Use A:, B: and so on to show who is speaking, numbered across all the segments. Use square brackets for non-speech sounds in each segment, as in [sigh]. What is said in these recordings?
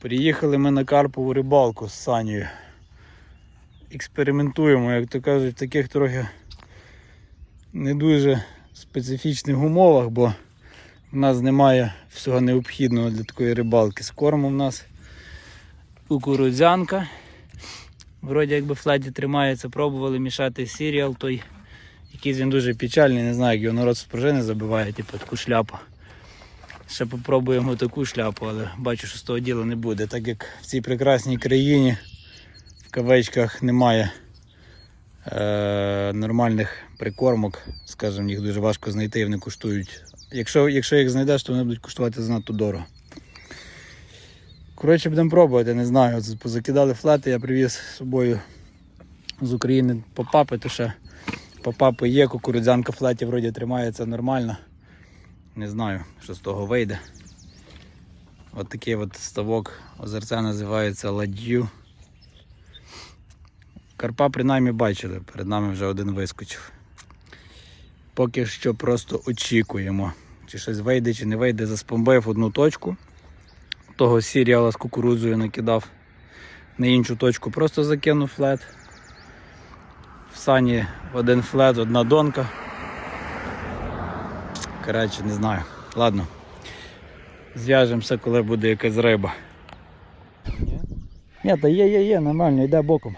A: Приїхали ми на Карпову рибалку з Санєю. Експериментуємо, як то кажуть, в таких трохи не дуже специфічних умовах, бо в нас немає всього необхідного для такої рибалки. З кормом в нас кукурудзянка. Вроді якби флеті тримається, пробували мішати сіріал той. Якийсь він дуже печальний, не знаю, як його народ з пружини забиває, типу таку шляпу. Ще попробуємо таку шляпу, але бачу, що з того діла не буде. Так як в цій прекрасній країні в кавичках немає е, нормальних прикормок, скажімо, їх дуже важко знайти і вони коштують. Якщо, якщо їх знайдеш, то вони будуть коштувати занадто дорого. Коротше, будемо пробувати, не знаю. Позакидали флети, я привіз з собою з України попапи, то ще попапи є, кукурудзянка флеті вроді тримається нормально. Не знаю, що з того вийде. От такий от ставок озерця називається ладью. Карпа принаймні бачили, перед нами вже один вискочив. Поки що просто очікуємо, чи щось вийде, чи не вийде. Заспомбив одну точку. Того сіріала з кукурудзою накидав на іншу точку, просто закинув флет. В сані один флет, одна донка. Коротше, не знаю. Ладно. Зв'яжемося, коли буде якась риба.
B: Ні?
A: Та є, є, є, нормально, йде боком.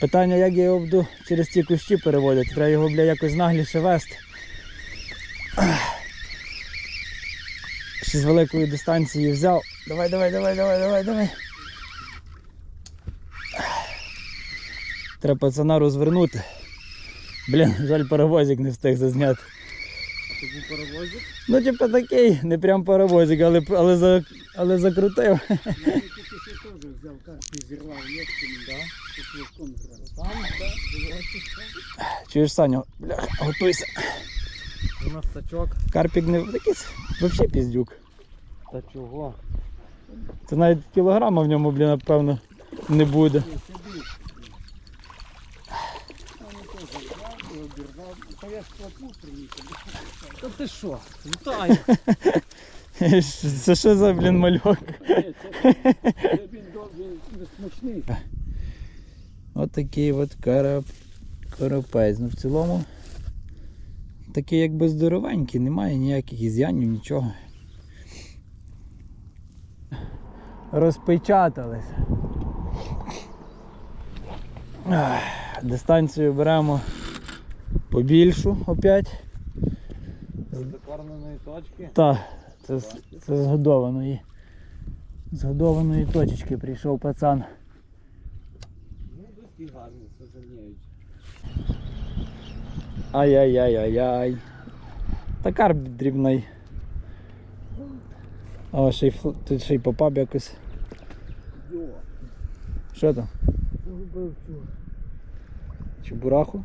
A: Питання, як я його буду через ці кущі переводити. Треба його бля, якось нагліше вести. Ще з великої дистанції взяв. Давай, давай, давай, давай, давай, давай. Треба пацана розвернути. Блін, жаль, паровозик не встиг зазняти.
B: Це був паровозик?
A: Ну, типу такий, не прям паровозик, але, але, за, але закрутив.
B: Я [laughs] тільки що теж взяв карти, зірвав легким, да? Тут легком зразу. Там, так,
A: Чуєш, Саню, бля, готуйся.
B: У нас тачок.
A: Карпік не якийсь взагалі піздюк.
B: Та чого?
A: Це навіть кілограма в ньому, блін, напевно, не буде.
B: Ні, це більше. Вони теж взяв і обірвав. Та я ж плату приїхав. Та ти що? Вітаю. [laughs]
A: Це що за, блін, мальок?
B: Ні, це це він довгий, смачний.
A: От такий от карап... карапець. Ну в цілому такий якби здоровенький, немає ніяких ізянів, нічого. Розпечаталися. Ах, Дистанцію беремо побільшу опять.
B: З докормленої точки.
A: Так, це, з- це згодованої. Згодованої точечки прийшов пацан.
B: Ну, досить гарно, це зерняють.
A: Ай-яй-яй-яй-яй. Та карп дрібний. О, ще й, фл- тут ще й попав якось. Що там?
B: загубив цю.
A: Чебураху?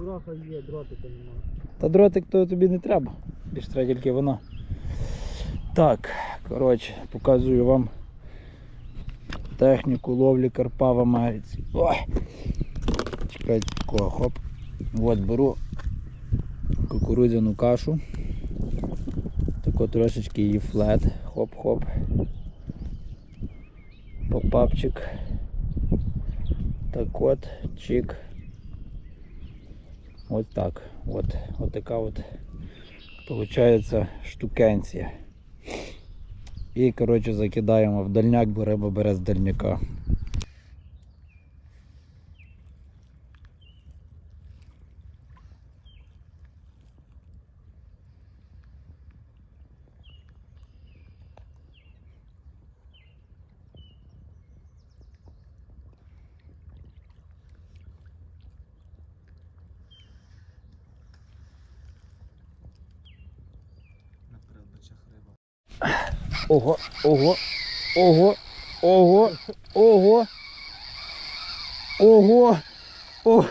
B: Бураха є, дротика немає.
A: Та дротик то тобі не треба. Більш треба тільки воно. Так, коротше, показую вам техніку ловлі карпа в Америці. Ой! Чекайте, такого, хоп. От беру кукурудзяну кашу. Тако трошечки її флет. Хоп-хоп. Попапчик. Так от, чик. От так. От, от така от получається штукенція. І коротше закидаємо в дальняк, бо риба бере з дальняка. Ого, ого, ого, ого, ого. Ого. Ого.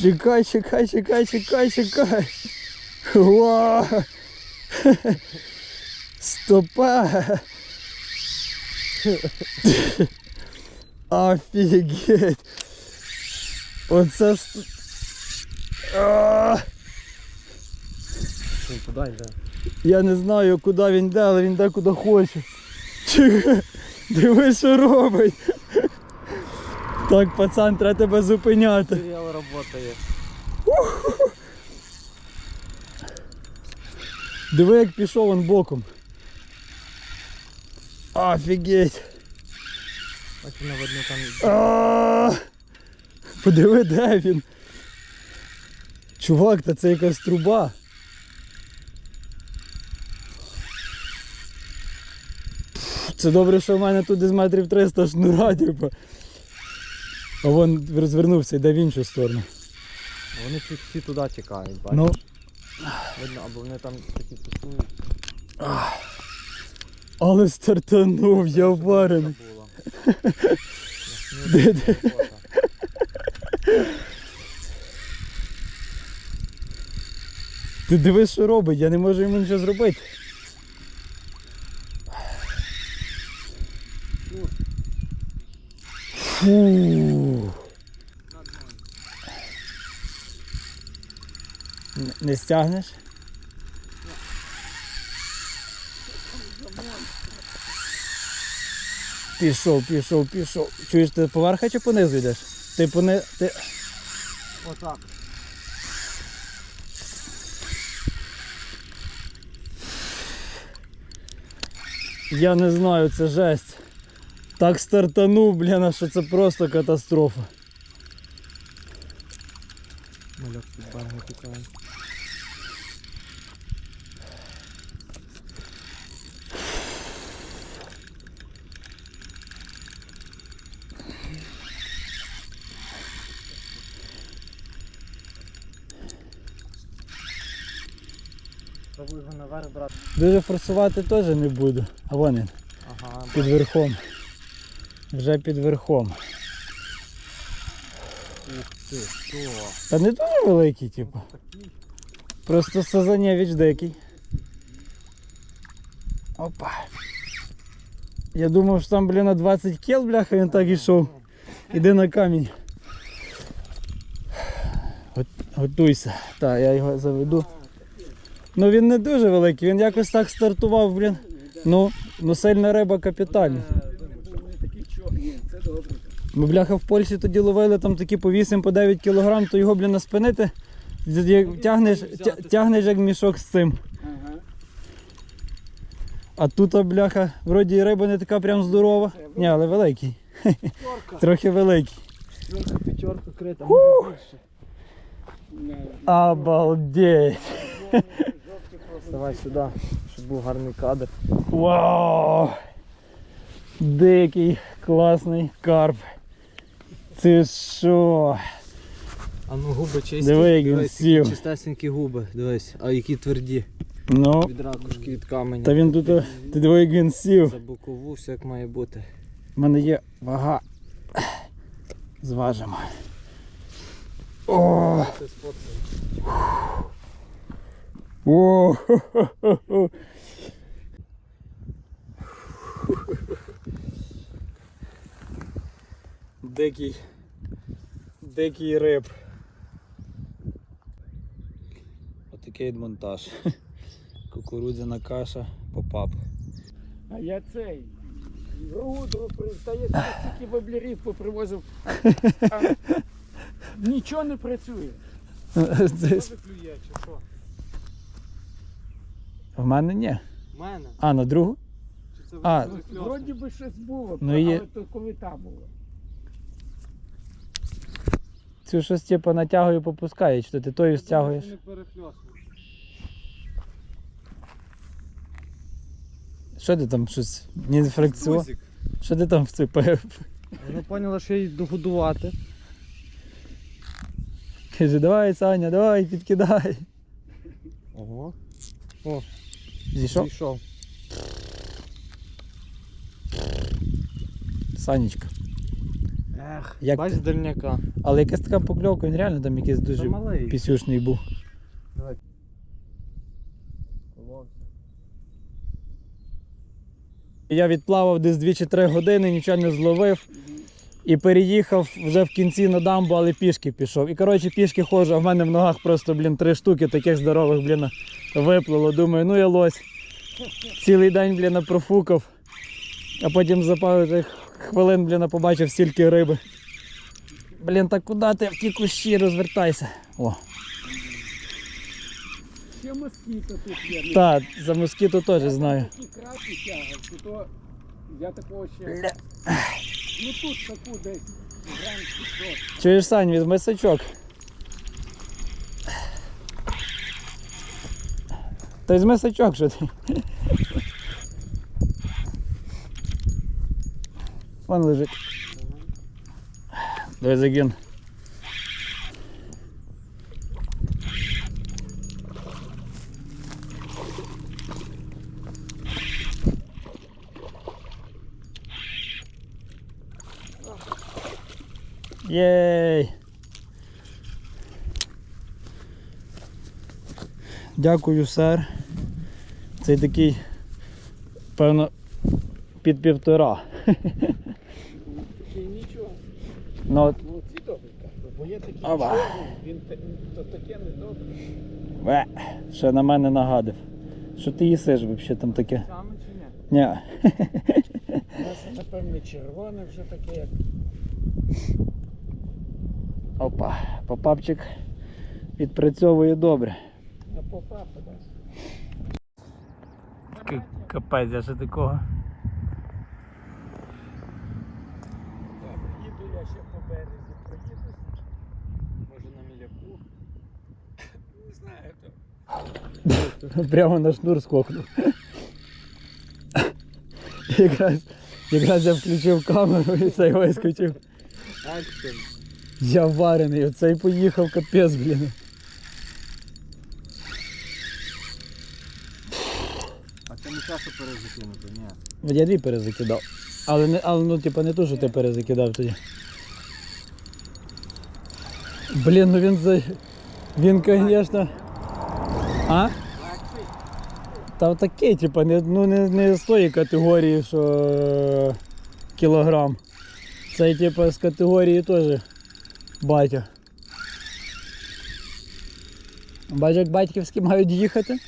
A: Чекай, чекай, чекай, чекай, чекай. Ва. Стопа. Офігеть. Оце. ст- А.
C: Він туди йде.
A: Я не знаю, куди він йде, але він йде куди хоче. Дивись, що робить. Так, пацан, треба тебе зупиняти.
C: Серіал працює.
A: Диви, як пішов він боком. Офігеть.
C: Бачу, на видно там.
A: Подиви, де він. Чувак, та це якась труба. Це добре, що в мене тут десь метрів 300 шнура, типу. А вон розвернувся, йде в іншу сторону.
C: Вони всі, всі туди тікають, бачиш?
A: Ну,
C: Видно, або вони там такі тусують.
A: але стартанув, я варений. Де- де? Ти дивись, що робить, я не можу йому нічого зробити. Не стягнеш? Пішов, пішов, пішов. Чуєш, ти поверха чи понизу йдеш? Ти пони... Ти...
C: Отак.
A: Я не знаю, це жесть. Так стартанув, блін, що це просто катастрофа.
C: Мальок під берега тікає. Пробуй його наверх брати.
A: Дуже форсувати теж не буду. А вон він,
C: Ага,
A: під верхом. Вже під верхом.
C: ух ти, що?
A: Та не дуже великий, типу.
C: Такий.
A: Просто сазанєвич дикий. Опа. Я думав, що там, блін, на 20 кіл, бляха, він так ішов. Іди на камінь. Готуйся. Так, я його заведу. Ну він не дуже великий, він якось так стартував, блін. Ну, ну сильна риба капітальна.
B: Добре.
A: Ми, бляха, в Польщі тоді ловили там такі по 8 по 9 кілограм, то його, блін, спинити. Тягнеш, тягнеш як мішок з цим. А тут, бляха, вроді і риба не така прям здорова. Ні, але великий. [laughs] Трохи великий.
C: Трохи п'ятерка крита,
A: Обалдеть.
C: Давай сюди, щоб був гарний кадр.
A: Вау! Дикий, класний карп. Це що?
C: А ну губи чисті.
A: Диви, як він
C: Дивись,
A: сів.
C: Чистесенькі губи, дивись, а які тверді.
A: Ну,
C: Від ракушки, від каменя.
A: та він тут, ти диви, як він сів.
C: За бокову, все як має бути.
A: У мене є вага. Зважимо. О!
C: Це сфоткай.
A: О! хо-хо-хо-хо. Дикий. Дикий риб. Отакий монтаж. Кукурудзяна каша, попап.
B: А я цей. Рудру пристає, стільки воблерів попривозив. А, а, нічого не працює. [laughs]
A: Це-
C: клює, чи що?
A: В мене ні.
C: У мене?
A: А, на другу?
C: Чи це
A: А.
B: Вроді би щось було,
A: Ну, є-
B: то коли там було.
A: Цю щось типу натягую, попускає, чи то ти тою стягуєш.
C: Не.
A: Що ти там щось не фракціон? Що ти там вцепив?
C: Вона поняла, що їй догодувати.
A: Каже, давай, Саня, давай, підкидай.
C: Ого.
A: Зійшов?
C: Пішов.
A: Санечка.
C: Ех,
A: Як
C: бач
A: ти?
C: з дальняка.
A: Але якась така покльовка, він реально там якийсь дуже
C: малий.
A: пісюшний був.
C: Давай.
A: Я відплавав десь 2 чи 3 години, нічого не зловив. І переїхав вже в кінці на дамбу, але пішки пішов. І коротше пішки ходжу, а в мене в ногах просто, блін, три штуки таких здорових, блін, виплило. Думаю, ну я лось. Цілий день, блін, профукав. А потім за пару хвилин, блін, побачив стільки риби. Блін, так куди ти в ті кущі розвертайся? О,
B: Ще москіто тут є.
A: так, за москіту теж знаю.
B: Такі тягав, то я такого ще. Ну тут таку десь.
A: Чуєш, Сань, від месачок. Та з сачок, що ти. Вон лежить. Давай загін. Єй! Дякую, сер. Цей такий, певно, під півтора.
B: Нічого.
A: Ну,
B: Ну ці добрі, бо є такі чорні, він то таке не добре.
A: ще на мене нагадив. Що ти їсиш взагалі там таке?
B: Саме чи ні?
A: Ні.
B: У нас, напевне, червоне вже таке, як
A: Опа, попапчик відпрацьовує добре.
B: на попапа дасть.
A: Капець, я ще такого.
B: Їду я ще по березі, проїдусь. Може на міляку. Не знаю, то.
A: Прямо на шнур скокнув. Якраз, якраз я включив камеру і цей вискочив.
B: Акшен.
A: Я варений, оцей поїхав капець, блін.
C: А це не часу перезакинути, ні.
A: Я дві перезакидав. Але не, але ну, типа, не то, що ти перезакидав тоді. Блін, ну він за. Він, звісно. А? Та такий, типа, не, ну, не, не з тої категорії, що кілограм. Це типа з категорії теж батя. Бачиш, як батьківські мають їхати?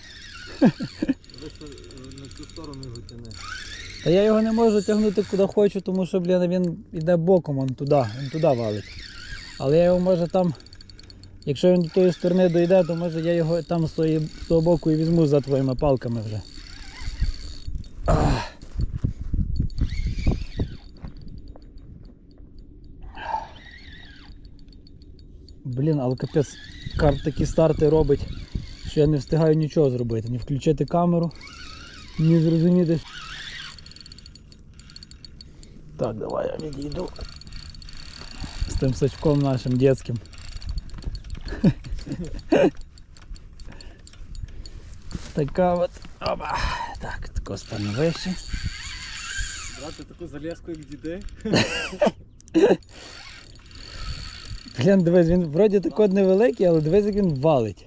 C: На цю сторону його тяне.
A: Та я його не можу тягнути куди хочу, тому що, блін, він йде боком, он туди, він туди валить. Але я його може там, якщо він до тої сторони дойде, то може я його там з того боку і візьму за твоїми палками вже. Ах. Блін, але капець, карт такі старти робить, що я не встигаю нічого зробити. Ні включити камеру, ні зрозуміти. Так, давай я відійду. З тим сачком нашим детським. [laughs] Така от. Опа. Так, тако стану вище.
C: Брати таку залізку, як діди. [laughs]
A: Блін, дивись, він вроді тако невеликий, але дивись, як він валить.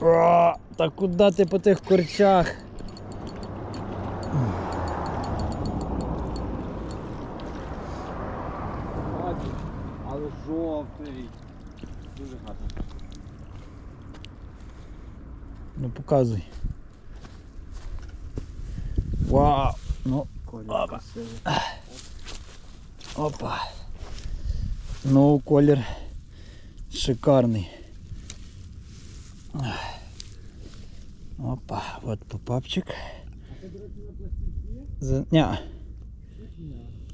A: О, та куди ти по тих корчах?
C: Але жовтий. Дуже гарно.
A: Ну показуй. Вау! Ну,
C: Колір
A: Опа. опа. Ну, колір шикарний. Опа, от попапчик. За... Ня.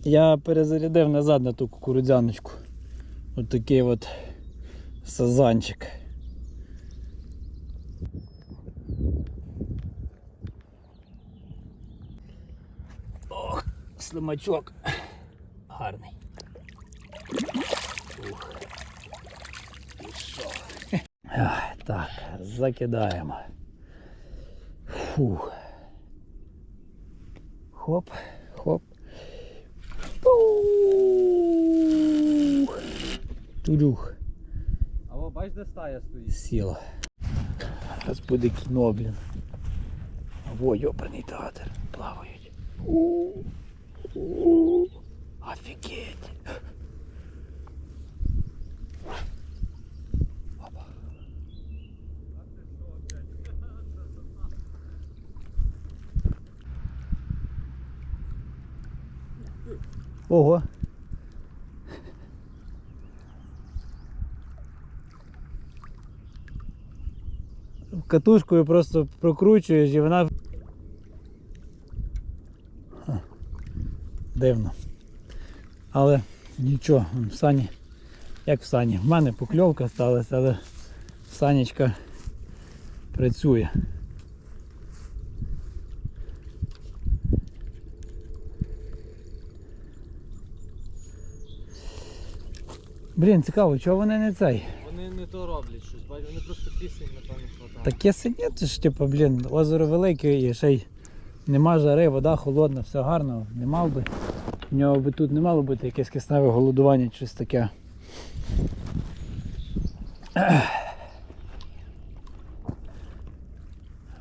A: Я перезарядив назад на ту кукурудзяночку. От такий от сазанчик. Слимачок. Гарний. Ух. Пішов. Так, закидаємо. Фух. Хоп, хоп. Пух. Тудюх.
C: А о, бач, де стая стоїть.
A: Сіло. Зараз буде кіно, блін. Во, йобаний театр. Плавають. У-у-у. Офігеть. Опа. Ого. Катушкою просто прокручуєш і вона. Дивно. Але нічого, в сані, як в сані. В мене покльовка сталася, але санечка працює. Блін, цікаво, чого вони не цей?
C: Вони не то роблять щось, бачиш, вони просто пісень, напевно, хватає.
A: Таке сидіти ж, типу, блін, озеро велике і ще й нема жари, вода холодна, все гарно. Не мав би. В нього би тут не мало бути якесь кисневе голодування чи щось таке.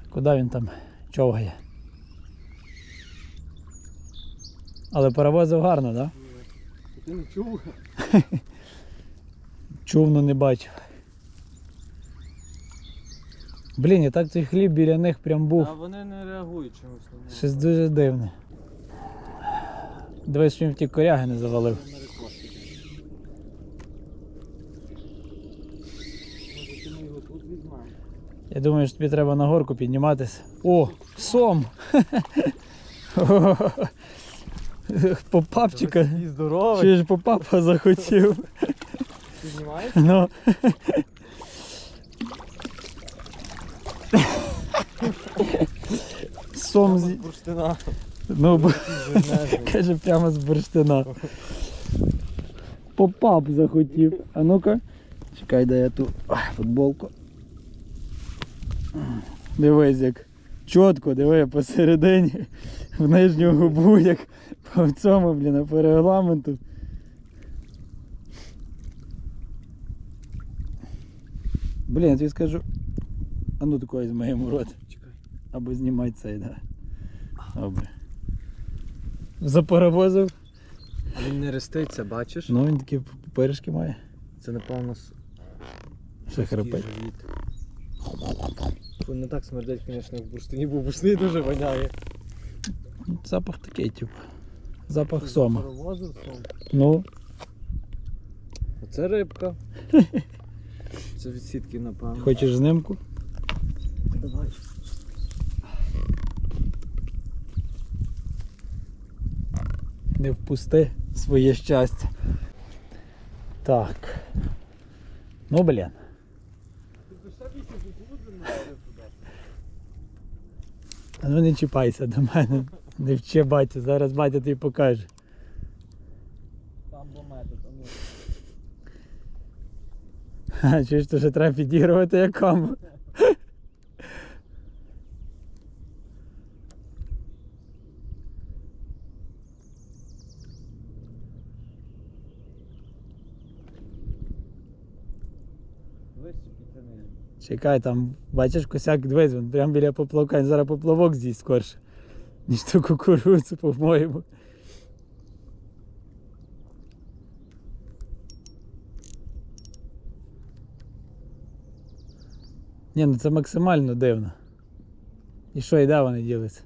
A: Куди він там човгає? Але перевозив гарно, так? Да? [laughs] Човну не бачив. Блін, і так цей хліб біля них прям був.
C: А вони не реагують чомусь на.
A: Щось дуже дивне. Дивись, що він в ті коряги не завалив.
C: Америкоси. Може ми його тут візьмемо?
A: Я думаю, що тобі треба на горку підніматися. О, сом! [laughs] Попапчика.
C: Здоровий.
A: Чи ж попапа захотів?
C: Ти знімаєш?
A: Ну. Сом з...
C: бурштина.
A: Ну, бо... [laughs] Каже прямо з бурштина. Попап захотів. А ну-ка. Чекай, дай я ту футболку. Дивись, як чітко, диви посередині, в нижню губу, як по цьому, блін, по регламенту. Блін, я тобі скажу. А ну такої з моєму рот.
C: Чекай.
A: Або знімай цей, да. Добре. Запаровозив.
C: А він не реститься, бачиш?
A: Ну він такі першки має.
C: Це напевно
A: Ще хрипить.
C: Не так смердить, звісно, в бурштині, бо бурштині дуже воняє.
A: Запах такий, типу. Запах сома.
C: Перевозив сом.
A: Ну,
C: Оце рибка. Це від сітки, напевно.
A: хочеш знимку? Не впусти своє щастя. Так. Ну, блін. А ну не чіпайся до мене. Не вчи батя, зараз батя тобі покаже.
C: Там бо метод, а ну.
A: Чи ж то вже треба підігрувати якому?
C: Вище підтяни.
A: Чекай, там бачиш косяк дивись, він прямо біля поплавка, він зараз поплавок з'їсть скорше. Ніж ту кукурудзу, по-моєму. Ні, ну це максимально дивно. І що, і де вони ділися?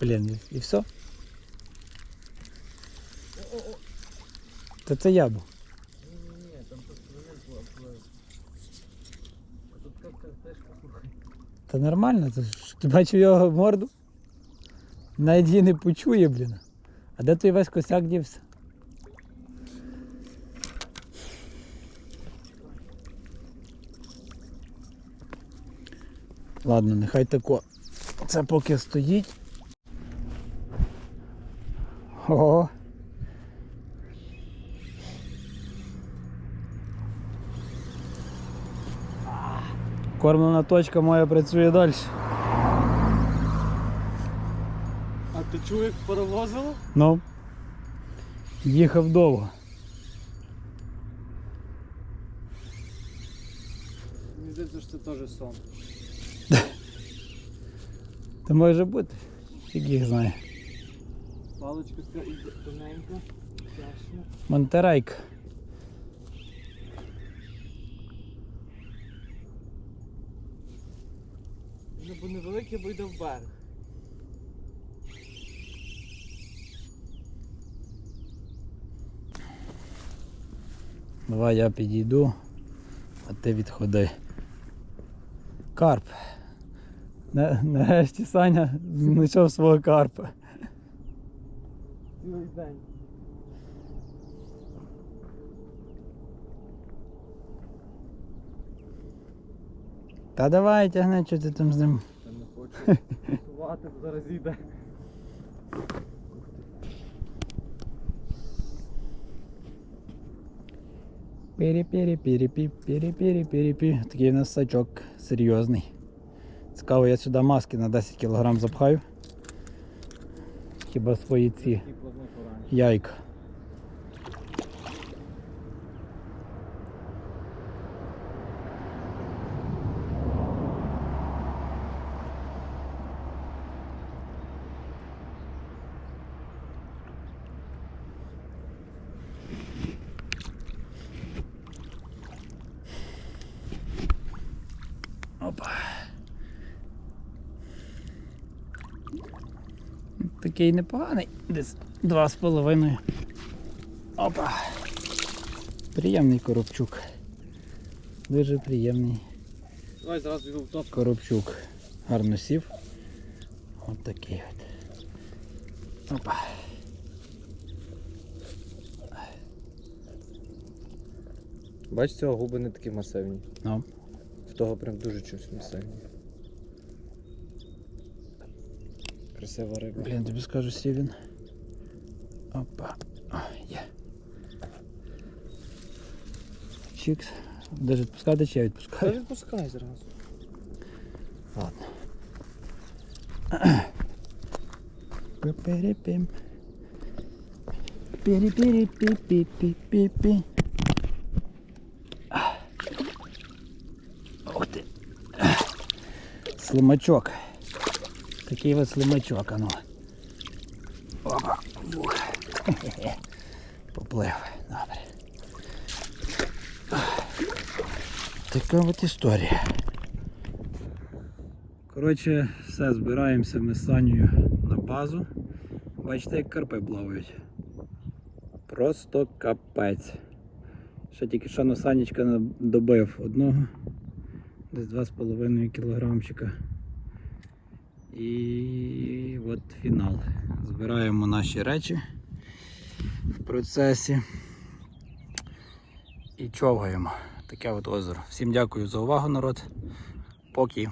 A: Блін, і все? Та це я був.
C: Ні, там просто вони плавають. А тут как теж послухай.
A: Та нормально, ж ти бачив його морду? Її не почує, блін. А де той весь косяк дівся? Ладно, нехай тако. Це поки стоїть. Ого. Кормлена точка моя працює далі.
C: А ти чув, як перевозило?
A: Ну. Їхав довго.
C: Мені здається, що це теж сон. [laughs]
A: Та може бути. Фіг їх знає.
C: Паличка тоненька, тяжча. Невеликий, бо в берег.
A: Давай я підійду, а ти відходи. Карп. Нарешті Саня знайшов свого карпа.
C: Цілий день.
A: Та давай тягни, що ти там з ним.
C: Сувати, зараз їде.
A: Пірі-пірі-пірі-пі, пірі-пірі-пірі-пі. Такий у нас сачок серйозний. Цікаво, я сюди маски на 10 кг запхаю. Хіба свої ці яйка. Опа. Такий непоганий, десь два з половиною. Опа. Приємний коробчук. Дуже приємний
C: Давай зараз йду в топ.
A: коробчук. Гарно сів. От такий от. Опа.
C: Бач, цього губи не такі масивні.
A: Ну.
C: В того прям дуже щось масивні. Красива риба.
A: Блін, тобі скажу, сів він. Опа. О, є. Чікс. Даже відпускати чи я
C: Та
A: відпускаю?
C: відпускай зразу.
A: Ладно. Пі-пі-пі-пім. Пі-пі-пі-пі-пі-пі-пі. Ух ти. Слимачок. Такий от слимачок, ану. Опа. Ух. [laughs] Поплив. Добре. Така от історія. Коротше, все, збираємося ми з Санєю на базу. Бачите, як карпи плавають. Просто капець. Ще тільки що на Санечка добив одного. Десь 2,5 кілограмчика. І от фінал. Збираємо наші речі в процесі. І човгаємо. Таке от озеро. Всім дякую за увагу, народ. Поки.